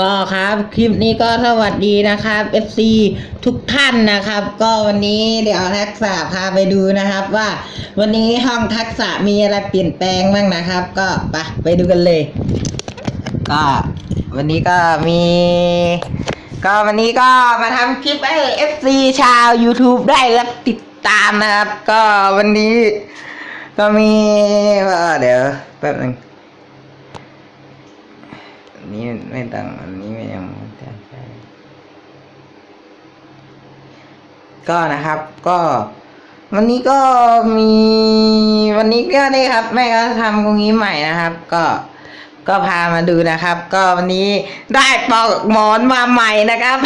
ก็ครับ คลิปนี้ก็สวัสดีนะครับ FC ทุกท่านนะครับ ก็วันนี้เดี๋ยวทักษะพาไปดูนะครับ ว่าวันนี้ห้องทักษะมีอะไรเปลี่ยนแปลงบ้างนะครับ ก็ไปไปดูกันเลย ก็วันนี้ก็มี ก็วันนี้ก็มาทำคลิปให้ FC ชาว YouTube ได้รับติดตามนะครับ ก็วันนี้ ก็มีเอ่อเดี๋ยวแป๊บนึง อันนี้ไม่ต้องอันนี้ไม่ยังไม่ต้งใช้ก็นะครับก็ วันนี้ก็มี วันนี้ก็ได้ครับ แม่ก็ทำตรงนี้ใหม่นะครับ ก็ก็พามาดูนะครับ ก็วันนี้ได้ปอกหมอนมาใหม่นะครับ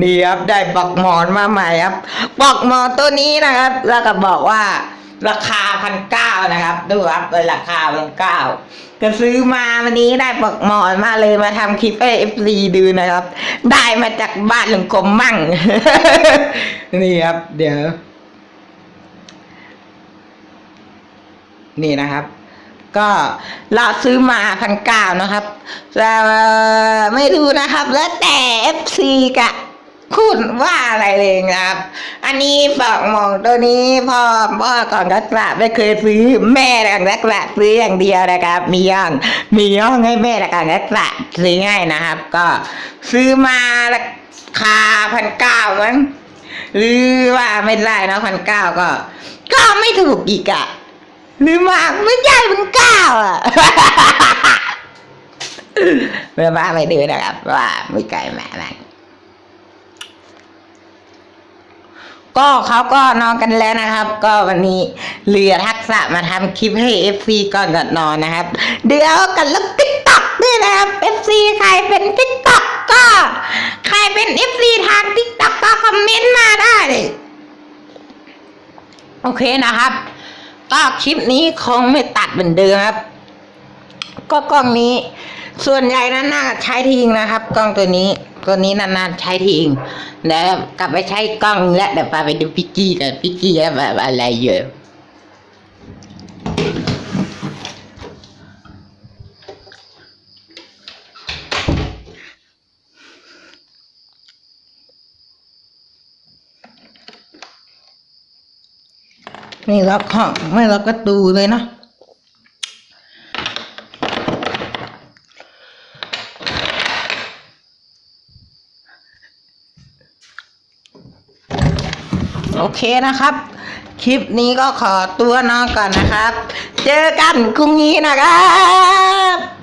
นี่ครับได้ปอกหมอนมาใหม่ครับ ปอกหมอนตัวนี้นะครับ แล้วก็บอกว่า ราคาพันเก้านะครับ ดูครับเป็นราคาพันเก้าก็ซื้อมาวันนี้ได้ปลอกหมอนมาเลยมาทำคลิปให้เอฟซีดูนะครับ ได้มาจากบ้านหลวงกรมมั่ง นี่ครับ เดี๋ยว นี่นะครับ ก็เราซื้อมาพันเก้านะครับแต่ไม่รู้นะครับ แล้วแต่เอฟซีกะ คุณว่าอะไรเลยนะครับ อันนี้บอกมองตัวนี้พ่อพ่อก่อนรักษาไม่เคยซื้อแม่ก่อนรักษาซื้ออย่างเดียวนะครับ มีย่องมีย่องให้แม่ก่อนรักษาซื้อให้นะครับ ก็ซื้อมาราคาพันเก้ามั้งหรือว่าไม่ได้นะพันเก้าก็ ก็ไม่ถูกอีกอะหรือมากไม่ใช่พันเก้าอะเมื่อมาไปดูนะครับว่าไม่ไกลแม่มั ก็เขาก็นอนกันแล้วนะครับ ก็วันนี้เหลือทักษะมาทำคลิปให้ FC ก่อนก่อนนอนนะครับ เดี๋ยวกันแล้วติ๊กต็อกด้วยนะครับ FC ใครเป็นติ๊กต็อกก็ ใครเป็น FC ทางติ๊กต็อกก็คอมเมนต์มาได้ โอเคนะครับ ก็คลิปนี้คงไม่ตัดเหมือนเดิมครับ ก็กล้องนี้ ส่วนใหญ่นั้นน่าใช้ทิ้งนะครับ กล้องตัวนี้ ตัวนี้นานๆใช้ทิ้งแล้วกลับไปใช้กล้องและเดี๋ยวพาไปดูพิกกี้กันพิกกี้แบบอะไรเยอะไม่ล็อกห้องไม่ล็อกประตูเลยนะ โอเคนะครับ คลิปนี้ก็ขอตัวนอนก่อนนะครับ เจอกันพรุ่งนี้นะครับ